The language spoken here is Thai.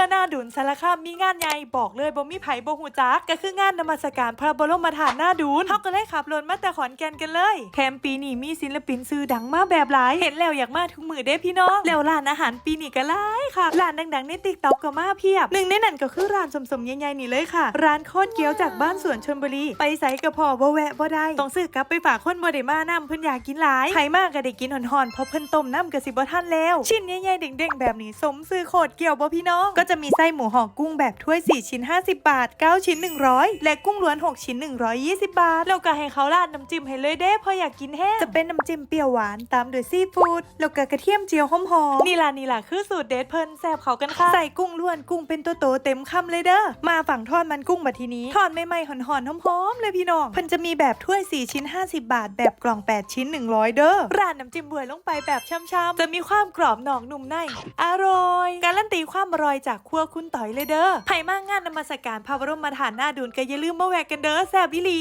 อหน้าดุนสารคามมีงานใหญ่บอกเลยบ่มีไผบ่ฮู้จักก็คืองานนมัสการพระบรมธาตุหน้าดุนเฮาก็เลยขับรถมาแต่ขอนแก่นกันเลยแถมปีนี้มีศิลปินชื่อดังมาแบบหลายเห็นแล้วอยากมาทุกมือเด้พี่น้องแล้วร้านอาหารปีนี้ก็หลายค่ะร้านดังๆใน TikTok ก็มาเพียบหนึ่งในนั้นก็คือร้านสมๆใหญ่ๆนี่เลยค่ะ ร้านโคตรเกี๊ยวจากบ้านสวนชลบุรีไปไสกระพอบ่แวะบ่ได้ต้องซื้อกลับไปฝากคนบ่ได้มานํเพิ่นอยากกินหลายใครมากก็ได้กินห่อนๆเพราะเพิ่นต้มน้ำก็สิบ่ทันแล้ว ชิ้นใหญ่ๆเด้งๆแบบนี้สมซื้อโคตรเกี๊ยวบ่พี่น้องก็จะมีไส้หมูห่อกุ้งแบบถ้วย 4 ชิ้น 50 บาท 9 ชิ้น 100 และกุ้งล้วน 6 ชิ้น 120 บาท แล้วก็ให้เขาราดน้ำจิ้มให้เลยเด้เพออยากกินแห้งจะเป็นน้ำจิ้มเปรี้ยวหวานตามด้วยซีฟู้ดแล้วก็กระเทียมเจียวหอมๆนี่ล่ะนี่ล่ะคือสูตรเด็ดเพิ่นแซ่บเขากันค่ะใส่กุ้งล้วนกุ้งเป็นตัวโตเต็มคำเลยเด้อมาฝั่งทอดมันกุ้งบัดทีนี้ทอดใหม่ๆหอนๆหอมๆเลยพี่น้องเพิ่นจะมีแบบถ้วย 4 ชิ้น 50 บาท แบบกล่อง 8 ชิ้น 100 เด้อราดน้ำจิ้มบวยลงไปแบบช่ำๆจะมีความกรอบนอกนุ่มในอร่อยการันตีความอร่อยจากครัวคุณต่อยเลยเด้อไผมากงานนมัสการพระบรมมาทานหน้าดูนก็อย่าลืมมาแวะกันเด้อแซบอีหลี